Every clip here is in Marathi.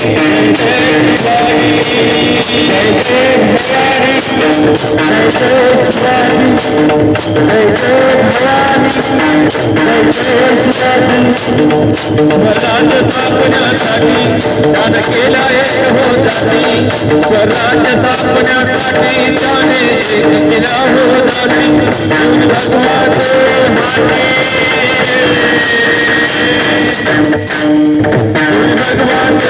बाण भी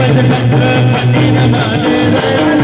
भजन कठिन माने